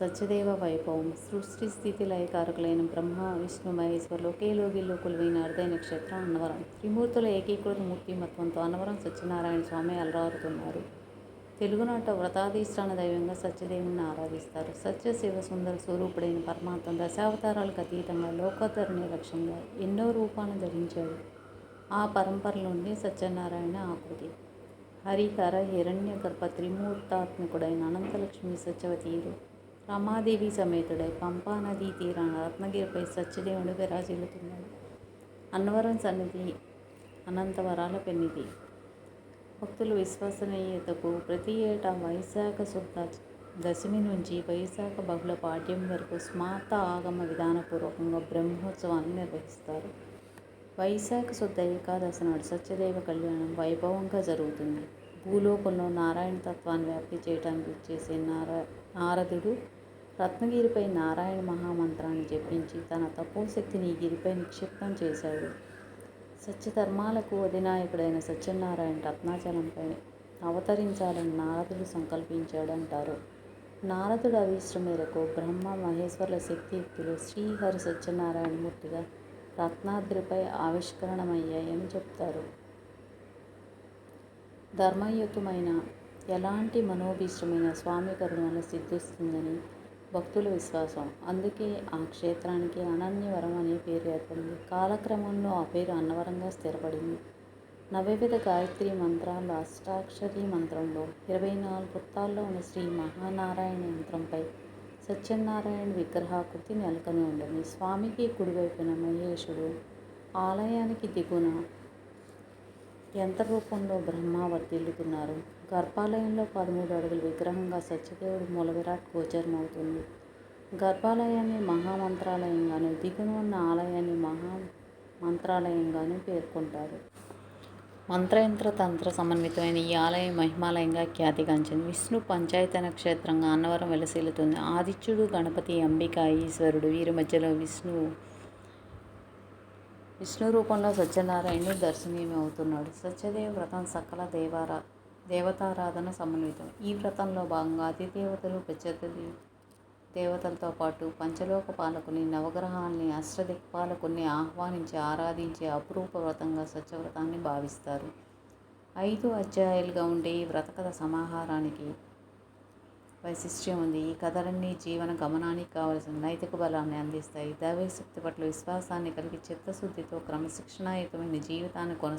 సత్యదేవ వైభవం. సృష్టి స్థితి లయకారకులైన బ్రహ్మ విష్ణు మహేశ్వరులు ఒకే లోగిలో కొలువైన అరుదైన క్షేత్రం అన్నవరం. త్రిమూర్తుల ఏకీకృత మూర్తిమత్వంతో అన్నవరం సత్యనారాయణ స్వామి అలరారుతున్నారు. తెలుగునాట వ్రతాధిష్టాన దైవంగా సత్యదేవుని ఆరాధిస్తారు. సత్య శివ సుందర స్వరూపుడైన పరమాత్మ దశావతారాలకు అతీతంగా లోకోత్తరుని లక్ష్యంగా ఎన్నో రూపాలను ధరించాడు. ఆ పరంపరలోని సత్యనారాయణ ఆకృతి. హరిహర హిరణ్య గర్భ త్రిమూర్తాత్మకుడైన అనంతలక్ష్మి సత్యవతీరు రమాదేవి సమేతుడై పంపా నదీ తీరాన రత్నగిరిపై సత్యదేవుడు విరాజిల్లుతున్నాడు. అన్నవరం సన్నిధి అనంతవరాల పెన్నిధి. భక్తులు విశ్వసనీయతకు ప్రతి ఏటా వైశాఖ శుద్ధ దశమి నుంచి వైశాఖ బహుళ పాఠ్యం వరకు స్మార్త ఆగమ విధానపూర్వకంగా బ్రహ్మోత్సవాన్ని నిర్వహిస్తారు. వైశాఖ శుద్ధ ఏకాదశి నాడు సత్యదేవ కళ్యాణం వైభవంగా జరుగుతుంది. భూలోకంలో నారాయణ తత్వాన్ని వ్యాప్తి చేయడానికి చేసే నారా నారదుడు రత్నగిరిపై నారాయణ మహామంత్రాన్ని జపించి తన తపోశక్తిని ఈ గిరిపై నిక్షిప్తం చేశాడు. సత్యధర్మాలకు అధినాయకుడైన సత్యనారాయణ రత్నాచలంపై అవతరించాలని నారదుడు సంకల్పించాడంటారు. నారదుడు అభీష్టం మేరకు బ్రహ్మ మహేశ్వరుల శక్తియుక్తులు శ్రీహరి సత్యనారాయణమూర్తిగా రత్నాద్రిపై ఆవిష్కరణమయ్యాయని చెప్తారు. ధర్మయుతమైన ఎలాంటి మనోభీష్టమైన స్వామి కరుణ వల్ల సిద్ధిస్తుందని భక్తుల విశ్వాసం. అందుకే ఆ క్షేత్రానికి అనన్యవరం అనే పేరు ఏర్పడింది. కాలక్రమంలో ఆ పేరు అన్నవరంగా స్థిరపడింది. నవవిధ గాయత్రి మంత్రాల అష్టాక్షరి మంత్రంలో ఇరవై నాలుగు వృత్తాల్లో ఉన్న శ్రీ మహానారాయణ యంత్రంపై సత్యనారాయణ విగ్రహాకృతి నెలకొని ఉంటుంది స్వామికి కుడివైపున మహేశుడు ఆలయానికి దిగున ఎంత రూపంలో బ్రహ్మ వర్ధిల్లుతున్నారు గర్భాలయంలో పదమూడు అడుగుల విగ్రహంగా సత్యదేవుడు మూలవిరాట్ గోచరమవుతుంది. గర్భాలయాన్ని మహామంత్రాలయంగాను దిగున ఉన్న ఆలయాన్ని మహా మంత్రాలయంగాను పేర్కొంటారు. మంత్రయంత్ర తంత్ర సమన్వితమైన ఈ ఆలయం మహిమాలయంగా ఖ్యాతిగాంచింది. విష్ణు పంచాయతన క్షేత్రంగా అన్నవరం వెలసిల్లుతుంది. ఆదిత్యుడు గణపతి అంబిక ఈశ్వరుడు వీరి మధ్యలో విష్ణువు విష్ణు రూపంలో సత్యనారాయణుడు దర్శనీయమవుతున్నాడు. సత్యదేవ వ్రతం సకల దేవారా దేవతారాధన సమన్వితం. ఈ వ్రతంలో భాగంగా అతిదేవతలు ప్రత్యర్థి దేవతలతో పాటు పంచలోక పాలకుని నవగ్రహాల్ని అష్టదిక్పాలకుని ఆహ్వానించి ఆరాధించే అపురూప వ్రతంగా సత్యవ్రతాన్ని భావిస్తారు. ఐదు అధ్యాయాలుగా ఉండే ఈ వ్రతకథ సమాహారానికి వైశిష్ట్యం ఉంది. ఈ కథలన్నీ జీవన గమనానికి కావలసిన నైతిక బలాన్ని అందిస్తాయి. దైవశక్తి పట్ల విశ్వాసాన్ని కలిగి చిత్తశుద్ధితో క్రమశిక్షణాయుతమైన జీవితాన్ని కొనసాగి